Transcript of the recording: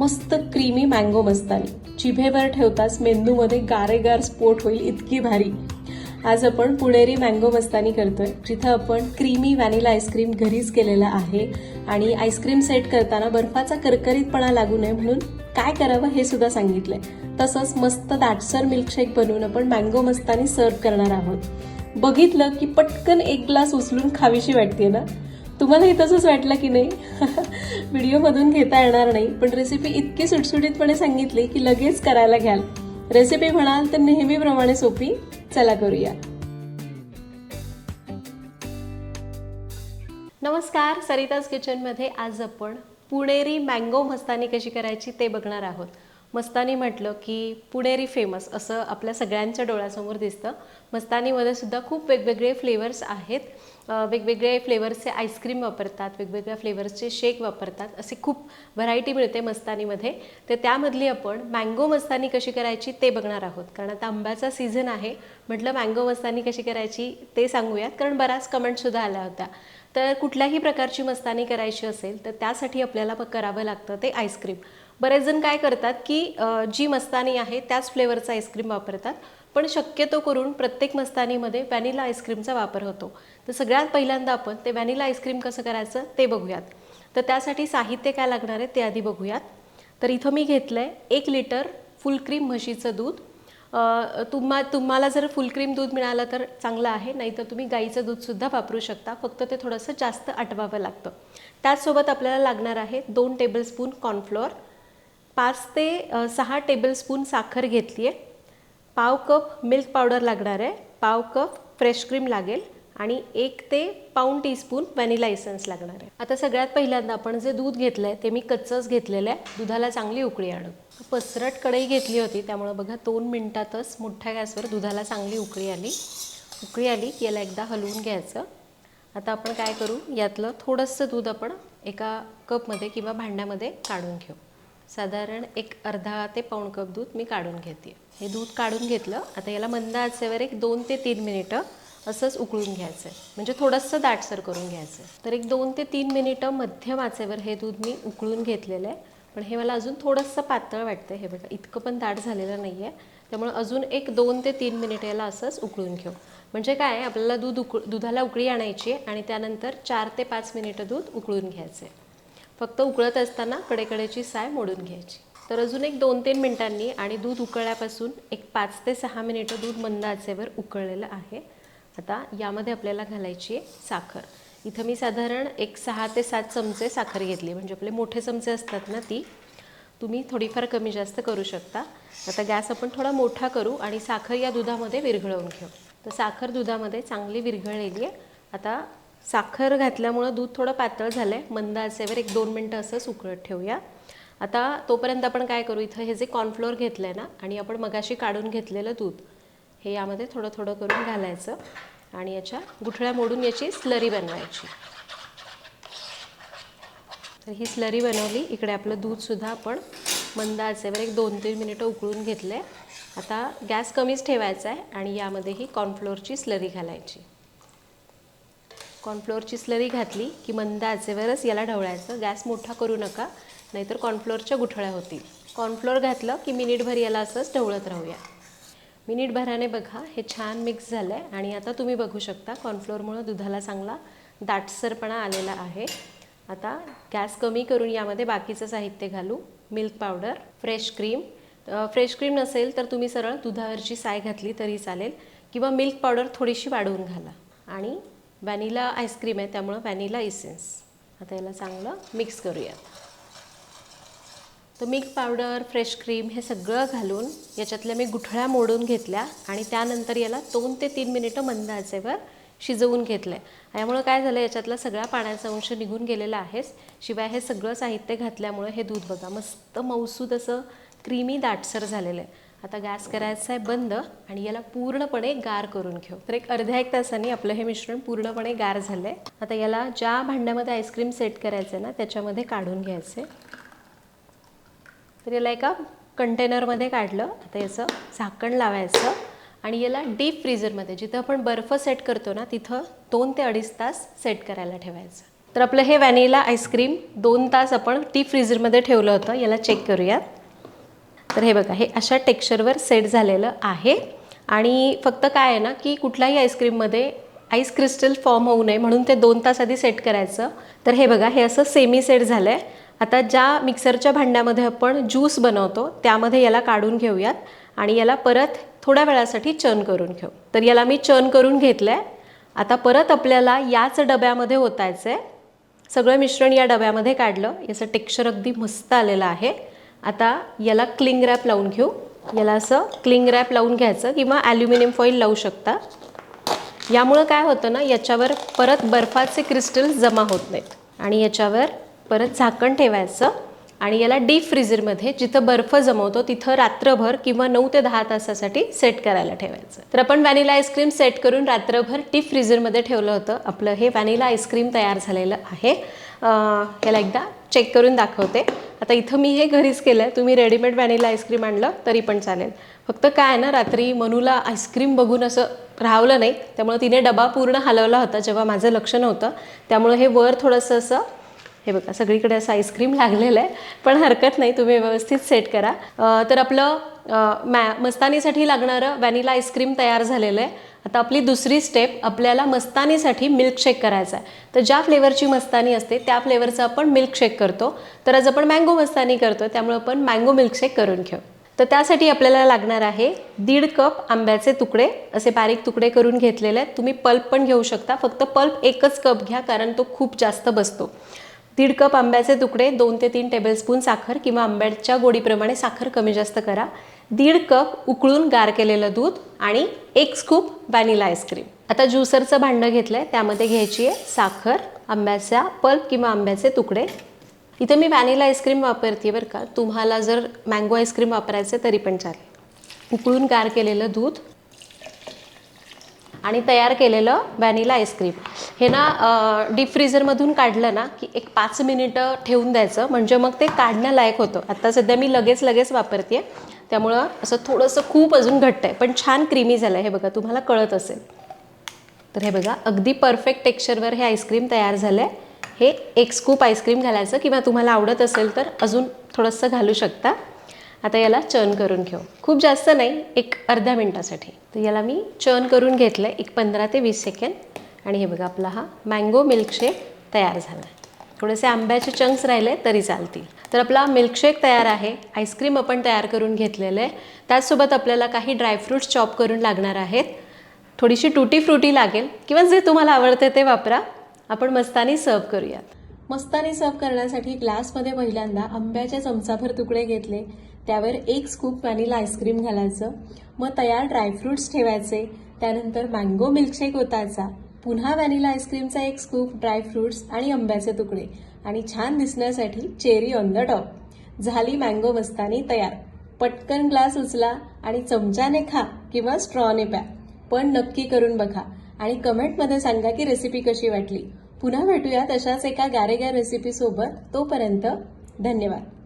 मस्त creamy mango मस्तानी जिभेवर ठेवताच मेंदूमध्ये गारेगार स्फोट होईल इतकी भारी. आज आपण पुणेरी मँगो मस्तानी करतोय जिथं आपण क्रीमी व्हॅनिला आईस्क्रीम घरीच केलेला आहे आणि आईस्क्रीम सेट करताना बर्फाचा करकरीतपणा लागू नये म्हणून काय करावं हे सुद्धा सांगितलंय. तसंच मस्त दाटसर मिल्कशेक बनवून आपण मँगो मस्तानी सर्व करणार आहोत. बघितलं की पटकन एक ग्लास उचलून खावीशी वाटते ना? तुम्हालाही तसंच वाटलं की नाही? व्हिडिओमधून घेता येणार नाही. पण रेसिपी इतकी सुटसुटीतपणे सांगितली की लगेच करायला घ्याल. रेसिपी म्हणाल तर नेहमीप्रमाणे सोपी. चला करूया. नमस्कार. सरिताज किचनमध्ये आज आपण पुणेरी मँगो मस्तानी कशी करायची ते बघणार आहोत. मस्तानी म्हटलं की पुणेरी फेमस असं आपल्या सगळ्यांच्या डोळ्यासमोर दिसतं. मस्तानीमध्ये सुद्धा खूप वेगवेगळे फ्लेवर्स आहेत. वेगवेगळे फ्लेवर्सचे आईस्क्रीम वापरतात वेगवेगळ्या फ्लेवर्सचे शेक वापरतात असे खूप व्हरायटी मिळते मस्तानीमध्ये. तर त्यामधली आपण मँगो मस्तानी कशी करायची ते बघणार आहोत. कारण आता आंब्याचा सीझन आहे म्हटलं मँगो मस्तानी कशी करायची ते सांगूयात. कारण बराच कमेंटसुद्धा आल्या होत्या तर कुठल्याही प्रकारची मस्तानी करायची असेल तर त्यासाठी आपल्याला प- करावं लागतं ते आईस्क्रीम बरेच जण काय करतात की जी मस्तानी आहे त्याच फ्लेवरचा आईस्क्रीम वापरतात. पण शक्यतो करून प्रत्येक मस्तानीमध्ये व्हॅनिला आईस्क्रीमचा वापर होतो. तर सगळ्यात पहिल्यांदा आपण ते व्हॅनिला आईस्क्रीम कसं करायचं ते बघूयात. तर त्यासाठी साहित्य काय लागणार आहे ते आधी बघूयात. तर इथं मी घेतलं आहे एक लिटर फुल क्रीम म्हशीचं दूध. तुम्हा तुम्हाला जर फुल क्रीम दूध मिळालं तर चांगलं आहे नाहीतर तुम्ही गाईचं दूधसुद्धा वापरू शकता. फक्त ते थोडंसं जास्त आटवावं लागतं. त्याचसोबत आपल्याला लागणार आहे दोन टेबलस्पून कॉर्नफ्लोअर पाच ते सहा टेबलस्पून साखर घेतली आहे. पाव कप मिल्क पावडर लागणार आहे. पाव कप फ्रेश क्रीम लागेल आणि एक ते पाऊण टीस्पून व्हॅनिला एसन्स लागणार आहे. आता सगळ्यात पहिल्यांदा आपण जे दूध घेतलं आहे ते मी कच्चंच घेतलेलं आहे. दुधाला चांगली उकळी आणू पसरट कढई घेतली होती त्यामुळं बघा दोन मिनटातच मोठ्या गॅसवर दुधाला चांगली उकळी आली. उकळी आली की याला एकदा हलवून घ्यायचं. आता आपण काय करू? यातलं थोडंसं दूध आपण एका कपमध्ये किंवा भांड्यामध्ये काढून घेऊ. साधारण एक अर्धा ते पाऊण कप दूध मी काढून घेते. हे दूध काढून घेतलं आता याला मंद आचेवर एक दोन ते तीन मिनिटं असंच उकळून घ्यायचं आहे म्हणजे थोडंसं दाटसर करून घ्यायचं आहे तर एक दोन ते तीन मिनिटं मध्यम आचेवर हे दूध मी उकळून घेतलेलं आहे. पण हे मला अजून थोडंसं पातळ वाटतं हे बघा इतकं पण दाट झालेलं नाही आहे त्यामुळे अजून एक दोन ते तीन मिनिट याला असंच उकळून घेऊ. म्हणजे काय आपल्याला दूध उकळ दुधाला उकळी आणायची आणि त्यानंतर चार ते पाच मिनिटं दूध उकळून घ्यायचं आहे फक्त उकळत असताना कडेकडेची साय मोडून घ्यायची. तर अजून एक दोन तीन मिनिटांनी आणि दूध उकळल्यापासून एक पाच ते सहा मिनिटं दूध मंद आचेवर उकळलेलं आहे. आता यामध्ये आपल्याला घालायची आहे साखर. इथं मी साधारण एक सहा ते सात चमचे साखर घेतली. म्हणजे आपले मोठे चमचे असतात ना ती. तुम्ही थोडीफार कमी जास्त करू शकता. आता गॅस आपण थोडा मोठा करू आणि साखर या दुधामध्ये विरघळवून घेऊ. तर साखर दुधामध्ये चांगली विरघळलेली आहे. आता साखर घातल्यामुळं दूध थोडं पातळ झालं आहे मंद आचेवर एक दोन मिनटं असं उकळत ठेवूया. आता तोपर्यंत आपण काय करू? इथं हे जे कॉर्नफ्लोअर घेतलं आहे ना आणि आपण मगाशी काढून घेतलेलं दूध हे यामध्ये थोडं थोडं करून घालायचं आणि याच्या गुठळ्या मोडून याची स्लरी बनवायची. तर ही स्लरी बनवली. इकडे आपलं दूधसुद्धा आपण मंद आचेवर एक दोन तीन मिनिटं उकळून घेतलं आहे आता गॅस कमीच ठेवायचा आहे आणि यामध्ये ही कॉर्नफ्लोअरची स्लरी घालायची. कॉर्नफ्लोअरची स्लरी घातली की मंद आचेवरच याला ढवळायचं. गॅस मोठा करू नका नाहीतर कॉर्नफ्लोअरच्या गुठळ्या होतील. कॉर्नफ्लोअर घातलं की मिनिटभर याला असंच ढवळत राहूया. मिनिटभराने बघा हे छान मिक्स झालं आहे आणि आता तुम्ही बघू शकता कॉर्नफ्लोअरमुळं दुधाला चांगला दाटसरपणा आलेला आहे. आता गॅस कमी करून यामध्ये बाकीचं साहित्य घालू. Milk powder fresh cream. Fresh cream नसेल तर तुम्ही सरळ दुधावरची साय घातली तरी चालेल. किंवा मिल्क पावडर थोडीशी वाढवून घाला. आणि व्हॅनिला आईस्क्रीम आहे त्यामुळं व्हॅनिला इसेन्स आता याला चांगलं मिक्स करूयात तर मिल्क पावडर फ्रेश क्रीम हे सगळं घालून याच्यातल्या मी गुठळ्या मोडून घेतल्या आणि त्यानंतर याला दोन ते तीन मिनिटं मंद आचेवर शिजवून घेतलं आहे यामुळं काय झालं याच्यातला सगळा पाण्याचा अंश निघून गेलेला आहेच शिवाय हे सगळं साहित्य घातल्यामुळं हे दूध बघा मस्त मौसूद असं क्रीमी दाटसर झालेलं आहे. आता गॅस करायचा आहे बंद आणि याला पूर्णपणे गार करून घेऊ. तर एक अर्ध्या एक तासाने आपलं हे मिश्रण पूर्णपणे गार झालं आहे आता याला ज्या भांड्यामध्ये आईस्क्रीम सेट करायचं आहे ना त्याच्यामध्ये काढून घ्यायचं तर याला एका कंटेनरमध्ये काढलं. आता याचं झाकण लावायचं आणि याला डीप फ्रीजरमध्ये जिथं आपण बर्फ सेट करतो ना तिथं दोन ते अडीच तास सेट करायला ठेवायचं. तर आपलं हे व्हॅनिला आईस्क्रीम दोन तास आपण टी फ्रीजरमध्ये ठेवलं होतं. याला चेक करूयात. तर हे बघा हे अशा टेक्स्चरवर सेट झालेलं आहे. आणि फक्त काय आहे ना की कुठल्याही आईस्क्रीममध्ये आईस क्रिस्टल फॉर्म होऊ नये म्हणून ते दोन तास आधी सेट करायचं. तर हे बघा हे असं सेमी सेट झालं आहे आता ज्या मिक्सरच्या भांड्यामध्ये आपण ज्यूस बनवतो त्यामध्ये याला काढून घेऊयात आणि याला परत थोड्या वेळासाठी चर्न करून घेऊ. तर याला मी चर्न करून घेतलं आहे आता परत आपल्याला याच डब्यामध्ये ओतायचं आहे सगळं मिश्रण या डब्यामध्ये काढलं. याचं टेक्स्चर अगदी मस्त आलेलं आहे. आता याला क्लिंग रॅप लावून घेऊ. याला असं क्लिंग रॅप लावून घ्यायचं किंवा ॲल्युमिनियम फॉईल लावू शकता. यामुळं काय होतं ना याच्यावर परत बर्फाचे क्रिस्टल जमा होत नाहीत. आणि याच्यावर परत झाकण ठेवायचं. आणि याला डीप फ्रीजरमध्ये जिथं बर्फ जमवतो तिथं रात्रभर किंवा नऊ ते दहा तासासाठी सेट करायला ठेवायचं. तर आपण व्हॅनिला आईस्क्रीम सेट करून रात्रभर डीप फ्रीजरमध्ये ठेवलं होतं. आपलं हे व्हॅनिला आईस्क्रीम तयार झालेलं आहे. याला एकदा चेक करून दाखवते. आता इथं मी हे घरीच केलं आहे तुम्ही रेडीमेड व्हॅनिला आईस्क्रीम आणलं तरी पण चालेल. फक्त काय आहे ना रात्री मनूला आईस्क्रीम बघून असं राहवलं नाही. त्यामुळे तिने डबा पूर्ण हलवला होता जेव्हा माझं लक्ष नव्हतं. त्यामुळे हे वर थोडंसं असं हे बघा सगळीकडे असं आईस्क्रीम लागलेलं आहे. पण हरकत नाही तुम्ही व्यवस्थित सेट करा. तर आपलं मॅ मस्तानीसाठी लागणारं व्हॅनिला आईस्क्रीम तयार झालेलं आहे. आता आपली दुसरी स्टेप आपल्याला मस्तानीसाठी मिल्कशेक करायचा आहे. तर ज्या फ्लेवरची मस्तानी असते त्या फ्लेवरचं आपण मिल्कशेक करतो. तर आज आपण मँगो मस्तानी करतो त्यामुळे आपण मँगो मिल्कशेक करून घेऊ. तर त्यासाठी आपल्याला लागणार आहे दीड कप आंब्याचे तुकडे. असे बारीक तुकडे करून घेतलेले आहेत. तुम्ही पल्प पण घेऊ शकता. फक्त पल्प एकच कप घ्या कारण तो खूप जास्त बसतो. दीड कप आंब्याचे तुकडे दोन ते तीन टेबलस्पून साखर किंवा आंब्याच्या गोडीप्रमाणे साखर कमी जास्त करा. दीड कप उकळून गार केलेलं दूध आणि एक स्कूप व्हॅनिला आईस्क्रीम आता ज्युसरचं भांडं घेतलं आहे त्यामध्ये घ्यायची आहे साखर आंब्याचा पल्प किंवा आंब्याचे तुकडे. इथे मी व्हॅनिला आईस्क्रीम वापरते बरं का. तुम्हाला जर मँगो आईस्क्रीम वापरायचं तरी पण चालेल. उकळून गार केलेलं दूध आणि तयार केलेलं व्हॅनिला आईस्क्रीम हे ना डीप फ्रीझरमधून काढलं ना की एक पाच मिनिटं ठेवून द्यायचं. म्हणजे मग ते काढण्यालायक होतं. आत्ता सध्या मी लगेच लगेच वापरते त्यामुळं असं थोडंसं खूप अजून घट्ट आहे. पण छान क्रीमी झालं आहे हे बघा तुम्हाला कळत असेल. तर हे बघा अगदी परफेक्ट टेक्स्चरवर हे आईस्क्रीम तयार झालं आहे हे एक स्कूप आईस्क्रीम घालायचं. किंवा तुम्हाला आवडत असेल तर अजून थोडंसं घालू शकता. आता याला चर्न करून घेऊ. खूप जास्त नाही एक अर्ध्या मिनटासाठी. तर याला मी चर्न करून घेतलं आहे एक पंधरा ते वीस सेकंड आणि हे बघा आपला हा मँगो मिल्कशेक तयार झाला. आहे थोडेसे आंब्याचे चंक्स राहिले तरी चालतील. तर आपला मिल्कशेक तयार आहे आईस्क्रीम आपण तयार करून घेतलेलं आहे. त्याचसोबत आपल्याला काही ड्रायफ्रूट्स चॉप करून लागणार आहेत. थोडीशी टुटी फ्रुटी लागेल. किंवा जे तुम्हाला आवडते ते वापरा. आपण मस्तानी सर्व करूयात. मस्तानी सर्व करण्यासाठी ग्लासमध्ये पहिल्यांदा आंब्याच्या चमचाभर तुकडे घेतले. त्यावर एक स्कूप व्हॅनिला आईस्क्रीम घालायचं. मग तयार ड्रायफ्रुट्स ठेवायचे. त्यानंतर मँगो मिल्कशेक ओतायचा. पुन्हा व्हॅनिला आईस्क्रीमचा एक स्कूप ड्रायफ्रुट्स आणि आंब्याचे तुकडे. आणि छान दिसण्यासाठी चेरी ऑन द टॉप झाली मँगो मस्तानी तयार. पटकन ग्लास उचला आणि चमच्याने खा किंवा स्ट्रॉने प्या. पण नक्की करून बघा. आणि कमेंटमध्ये सांगा की रेसिपी कशी वाटली. पुन्हा भेटूयात अशाच एका गारेगार रेसिपी सोबत. तोपर्यंत धन्यवाद.